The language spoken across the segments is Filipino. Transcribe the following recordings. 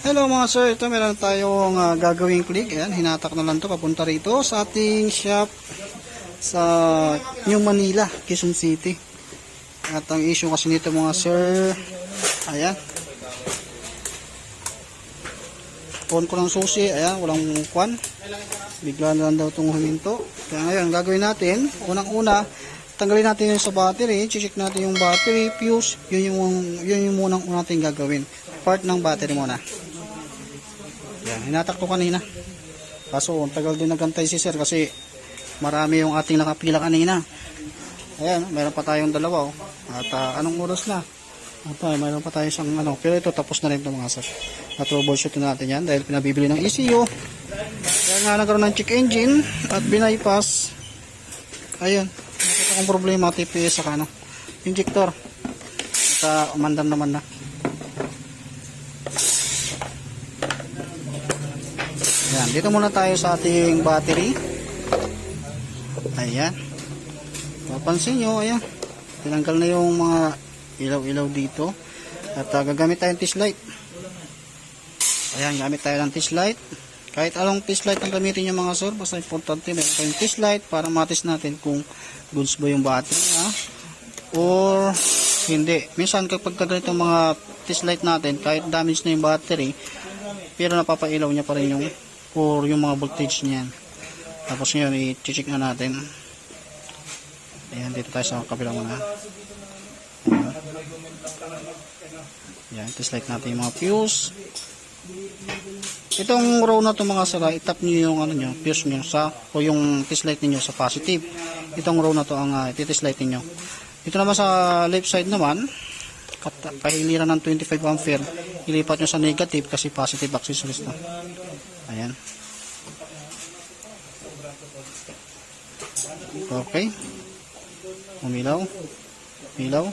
Hello mga sir, ito meron tayong ah, gagawing click. Ayan, hinatak na lang to papunta rito sa ating shop sa New Manila, Quezon City. At ang issue kasi nito mga sir, ayan. On ko ng susi, ayan, walang kwan. Bigla na lang daw itong huminto. Kaya ngayon, gagawin natin, unang-una, tanggalin natin yung sa battery, check natin yung battery, fuse, yun yung, yun yung munang una natin gagawin. Part ng battery muna. Yan, hinatak ko kanina. Kaso, ang tagal din nagantay si sir kasi marami yung ating nakapila kanina. Ayan, meron pa tayong dalawa. Oh. At ah, anong oras na? At ah, meron pa tayo isang ano. Pero ito, tapos na rin ito mga sir. Na-troubleshoot na natin yan dahil pinabibili ng ECU. Kaya nga nagkaroon ng check engine at binaypass. Ayun, nakita kong problema TPS sa ano. Injector. At ah, umandar naman na. Dito muna tayo sa ating battery. Ayan. Mapansin nyo, ayan. Tinanggal na yung mga ilaw-ilaw dito. At uh, gagamit tayo ng light. Ayan, gamit tayo ng test light. Kahit anong test light ang gamitin nyo mga sir, basta importante meron tayong test light para matest natin kung goods ba yung battery ha? or hindi. Minsan kapag ganito mga test light natin, kahit damage na yung battery, pero napapailaw niya pa rin yung or yung mga voltage niyan. Tapos ngayon, i-check na natin. Ayan, dito tayo sa kabila muna. Ayan. Ayan, test natin yung mga fuse. Itong row na to mga sala, itap niyo yung ano nyo, fuse nyo sa, o yung test light niyo sa positive. Itong row na to ang uh, test light niyo. Ito naman sa left side naman, kahiliran ng 25 ampere, ilipat nyo sa negative kasi positive accessories na. Ayan. Okay. Umilaw. Umilaw.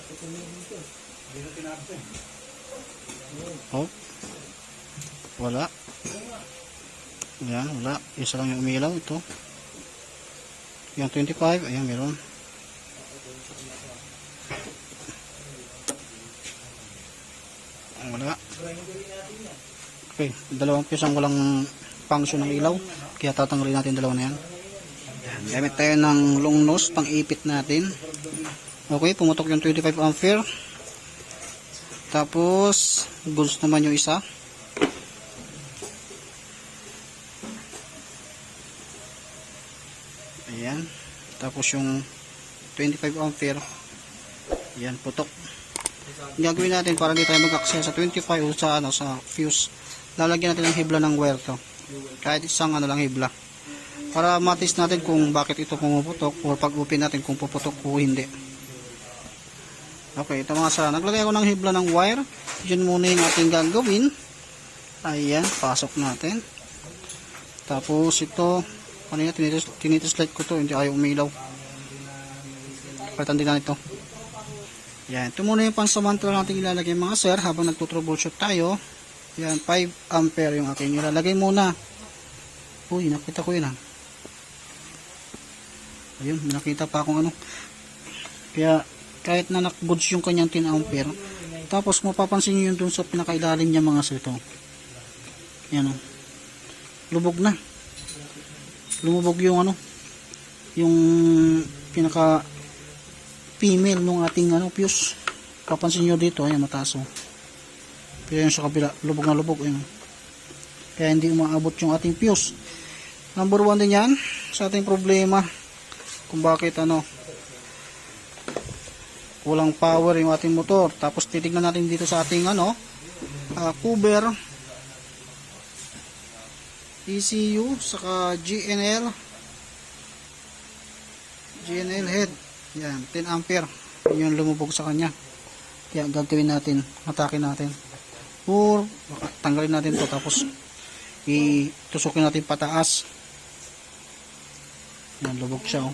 Oh. Wala. Ayan, wala. Isa lang yung umilaw. Ito. Yung 25. Ayan, meron. Wala. Okay, dalawang fuse ang walang function ng ilaw. Kaya tatanggalin natin dalawa na yan. Gamit tayo ng long nose pang ipit natin. Okay, pumutok yung 25 ampere. Tapos, goods naman yung isa. Ayan. Tapos yung 25 ampere. Ayan, putok. Gagawin natin para hindi tayo mag-access sa 25 o sa, ano, sa fuse. Lalagyan natin ng hibla ng wire to. Kahit isang ano lang hibla. Para matis natin kung bakit ito pumuputok o pag open natin kung puputok o hindi. Okay, ito mga sa naglagay ako ng hibla ng wire. Yun muna yung ating gagawin. Ayan, pasok natin. Tapos ito, ano yan, tinitis, tinitislight ko to, hindi ayaw umilaw. Palitan din na ito. Yan, ito muna yung pansamantala natin ilalagay mga sir habang nagtutroubleshoot tayo. Yan, 5 ampere yung aking ilalagay muna. Uy, nakita ko yun ah. Ayun, nakita pa akong ano. Kaya, kahit na nakagoods yung kanyang 10 ampere, tapos mapapansin nyo yun dun sa pinakailalim niya mga sir ito. Yan oh. Lubog na. Lumubog yung ano, yung pinaka female nung ating ano fuse. Kapansin nyo dito, ayan mataas oh. Pero yung sa kabila, lubog na lubog. Ayan. Kaya hindi umaabot yung ating fuse. Number one din yan sa ating problema kung bakit ano walang power yung ating motor. Tapos titignan natin dito sa ating ano uh, cover ECU saka GNL GNL head yan 10 ampere yun yung lumubog sa kanya kaya gagawin natin atake natin or tanggalin natin to tapos itusukin natin pataas. Yan lubog siya oh.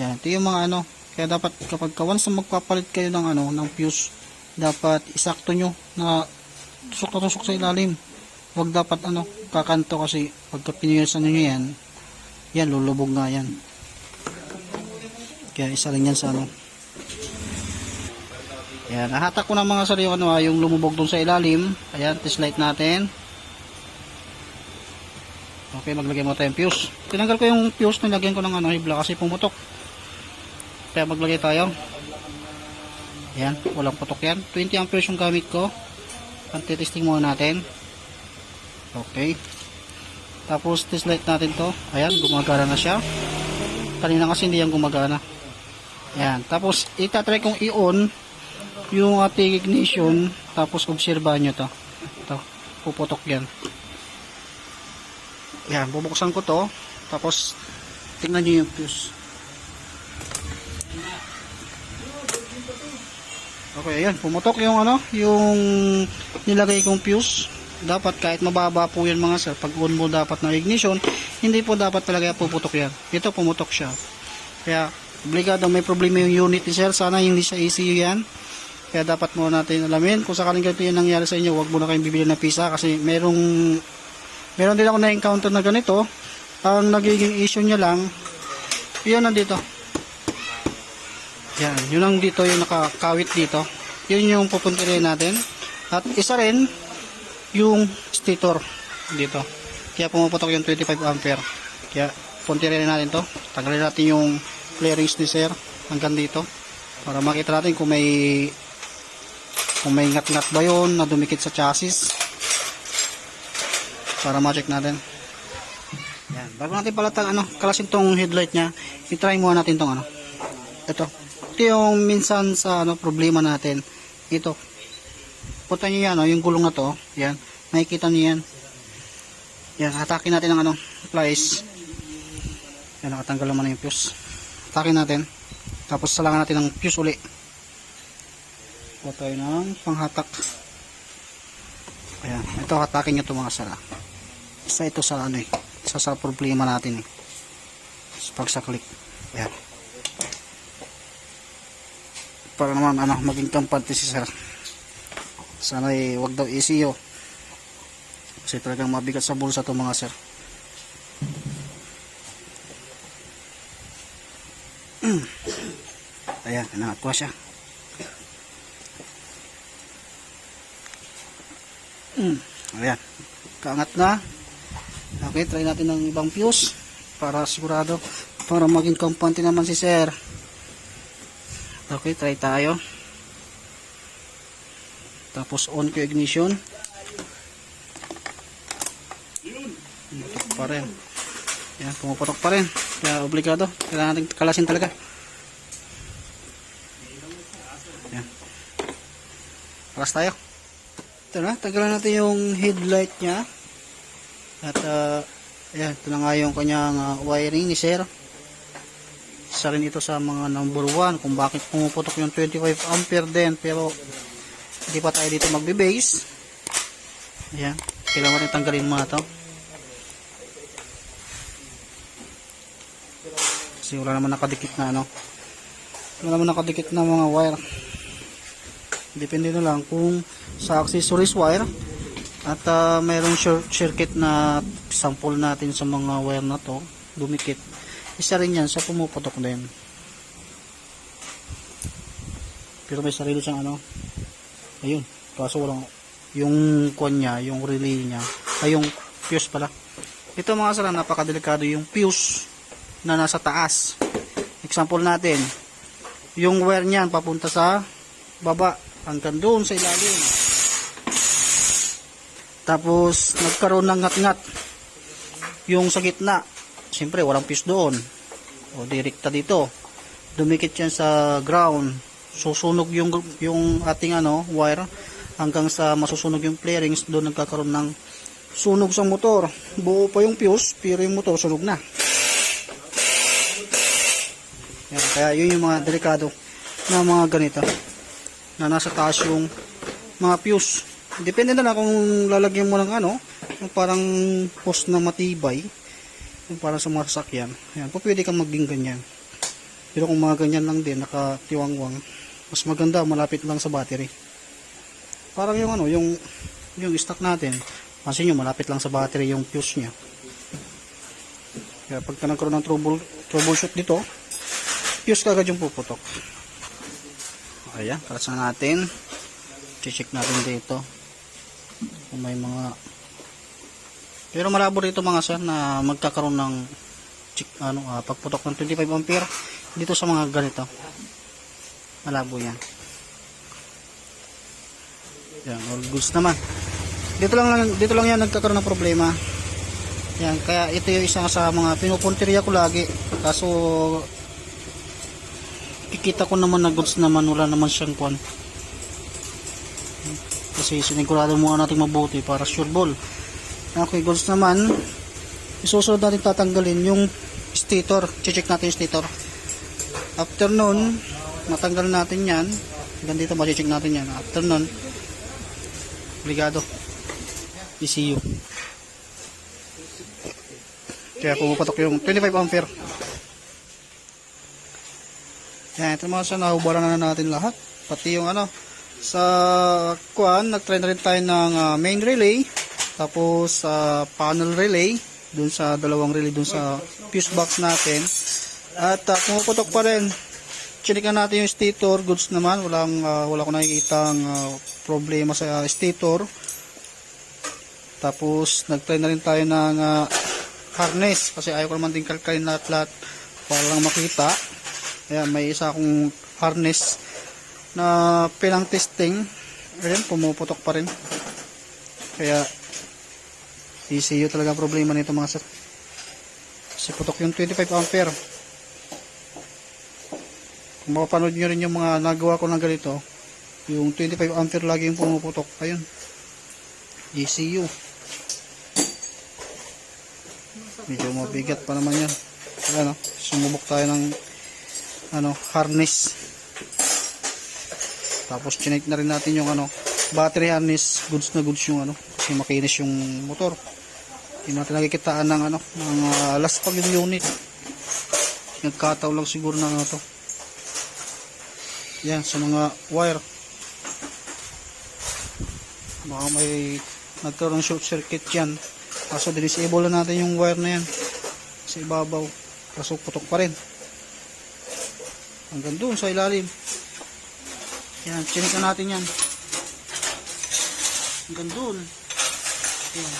Yan ito yung mga ano kaya dapat kapag kawan sa magpapalit kayo ng ano ng fuse dapat isakto nyo na tusok na tusok sa ilalim. Wag dapat ano kakanto kasi pagka pinilisan nyo yan yan lulubog nga yan. Kaya isa rin yan sa ano Ayan, nahatak ko na mga yung, ano, yung lumubog dun sa ilalim. Ayan, test light natin. Okay, maglagay mo tayo ng fuse. Tinanggal ko yung fuse, nilagyan ko ng ano, hibla kasi pumutok. Kaya maglagay tayo. Ayan, walang putok yan. 20 amperes yung gamit ko. Antitesting muna natin. Okay. Tapos test light natin to. Ayan, gumagana na siya. Kanina kasi hindi yan gumagana. Ayan. Tapos itatry kong i-on yung ating ignition. Tapos obserbahan nyo to. Ito. Puputok yan. Ayan. Bubuksan ko to. Tapos tingnan nyo yung fuse. Okay, ayan, pumutok yung ano, yung nilagay kong fuse. Dapat kahit mababa po yan mga sir, pag on mo dapat ng ignition, hindi po dapat talaga puputok yan. Ito pumutok siya. Kaya, obligado may problema yung unit ni sir, sana hindi siya ECU yan. Kaya dapat mo natin alamin, kung sakaling ganito yung nangyari sa inyo, huwag mo na kayong bibili ng pisa kasi merong, meron din ako na-encounter na ganito. Ang nagiging issue niya lang, yun nandito. Yan, yun ang dito yung nakakawit dito. Yun yung pupuntirin natin. At isa rin yung stator dito. Kaya pumuputok yung 25 ampere. Kaya puntirin natin to. Tanggalin natin yung flarings ni sir hanggang dito. Para makita natin kung may kung may ngat-ngat ba yun na dumikit sa chassis. Para ma-check natin. Yan. Bago natin palatang ano, kalasin tong headlight niya, i-try muna natin tong ano. Ito. Ito yung minsan sa ano problema natin. Ito. Punta niyo yan, oh, yung gulong na to. Yan. Makikita niyo yan. Yan, hatakin natin ng ano, plies. Yan, nakatanggal naman na yung fuse. Hatakin natin. Tapos salangan natin ng fuse uli. Kuha tayo ng panghatak. Ayan, ito hatakin nyo ito mga sala. Isa ito sa ano eh. Isa sa problema natin eh. Pag sa click. Ayan para naman ano maging kampante si sir sana eh wag daw ECU kasi talagang mabigat sa bulsa to mga sir Mm. ayan ko siya Mm. ayan kaangat na okay try natin ng ibang fuse para sigurado para maging kampante naman si sir Okay, try tayo. Tapos on ko ignition. Pumutok pa rin. Yan, pumuputok pa rin. Kaya obligado. Kailangan natin kalasin talaga. Yan. Kalas tayo. Ito na, tagalan natin yung headlight niya. At, uh, yan, ito na nga yung kanyang uh, wiring ni sir. Isa rin ito sa mga number 1 kung bakit pumuputok yung 25 ampere din pero hindi pa tayo dito magbe-base. Ayan kailangan natin tanggalin mga to. Kasi wala naman nakadikit na ano? Wala naman nakadikit na mga wire depende na lang kung sa accessories wire at uh, mayroong circuit na sample natin sa mga wire na to dumikit isa rin yan sa pumuputok din. Pero may sarili siyang ano ayun kaso walang yung kon niya yung relay niya ay yung fuse pala. Ito mga sara napakadelikado yung fuse na nasa taas. Example natin yung wire niyan papunta sa baba hanggang doon sa ilalim. Tapos nagkaroon ng ngat-ngat. Yung sa gitna siyempre walang fuse doon. O direkta dito. Dumikit yan sa ground. Susunog yung yung ating ano wire. Hanggang sa masusunog yung flarings doon nagkakaroon ng sunog sa motor. Buo pa yung fuse pero yung motor sunog na. Yan, kaya yun yung mga delikado na mga ganito na nasa taas yung mga fuse. Depende na lang kung lalagyan mo ng ano yung parang post na matibay yung para sa mga sasakyan ayan pwede kang maging ganyan. Pero kung mga ganyan lang din nakatiwangwang mas maganda malapit lang sa battery. Parang yung ano yung yung stock natin pansin nyo malapit lang sa battery yung fuse nya kaya pagka nagkaroon ng trouble, troubleshoot dito fuse kagad yung puputok Ayan, kalas na natin. Check natin dito. Kung may mga... Pero malabo rito mga sir na magkakaroon ng check, ano, ah, pagputok ng 25 ampere dito sa mga ganito. Malabo yan. Yan, all goods naman. Dito lang, lang dito lang yan nagkakaroon ng problema. Yan, kaya ito yung isa sa mga pinupunteriya ko lagi. Kaso kikita ko naman na goods naman wala naman siyang kwan. Kasi sinigurado muna natin mabuti para sure ball. Okay, goods naman. Isusunod natin tatanggalin yung stator. Check natin yung stator. After nun, matanggal natin yan. Hanggang dito ma-check natin yan. After nun, obligado. ECU. Kaya pumapatok yung 25 ampere. Yan, ito mga sa nahubaran na natin lahat. Pati yung ano, sa kuan, nag-try na rin tayo ng ah, main relay. Tapos sa panel relay, dun sa dalawang relay dun sa fuse box natin. At uh, pumuputok pa rin. Chinikan natin yung stator, goods naman. Walang, ah, wala ko nakikita problema sa ah, stator. Tapos nag-try na rin tayo ng ah, harness kasi ayaw ko naman din kalkalin lahat-lahat para lang makita. Ayan, may isa akong harness na pinang testing. Ayan, pumuputok pa rin. Kaya, ECU talaga problema nito mga sir. Kasi putok yung 25 ampere. Kung mapapanood nyo rin yung mga nagawa ko ng ganito, yung 25 ampere lagi yung pumuputok. Ayun. ECU. Medyo mabigat pa naman yan. Ayan, oh, sumubok tayo ng ano, harness. Tapos chinek na rin natin yung ano, battery harness, goods na goods yung ano, kasi makinis yung motor. Hindi natin nakikitaan ng ano, ng uh, last pag yung unit. Nagkataw lang siguro ng ano to. Yan, sa mga wire. Baka may nagkaroon ng short circuit yan. Kaso disable na natin yung wire na yan. Sa ibabaw. Kaso putok pa rin hanggang doon sa ilalim. Yan, chinikan natin yan. Hanggang doon. Yan.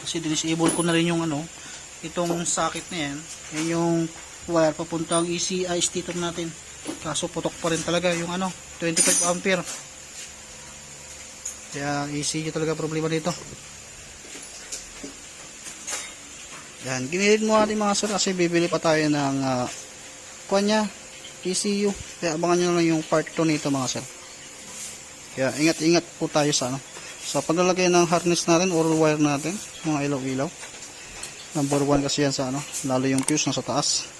Kasi dinisable ko na rin yung ano itong socket na yan. Yan yung wire papuntang ECI stator natin. Kaso putok pa rin talaga yung ano 25 ampere. Kaya ECU talaga problema dito. Yan, ginilit mo natin mga sir kasi bibili pa tayo ng uh, kuha niya, ECU. Kaya abangan nyo lang yung part 2 nito mga sir. Kaya ingat-ingat po tayo sa ano. Sa paglalagay ng harness natin or wire natin, mga ilaw-ilaw. Number 1 kasi yan sa ano, lalo yung fuse nasa taas.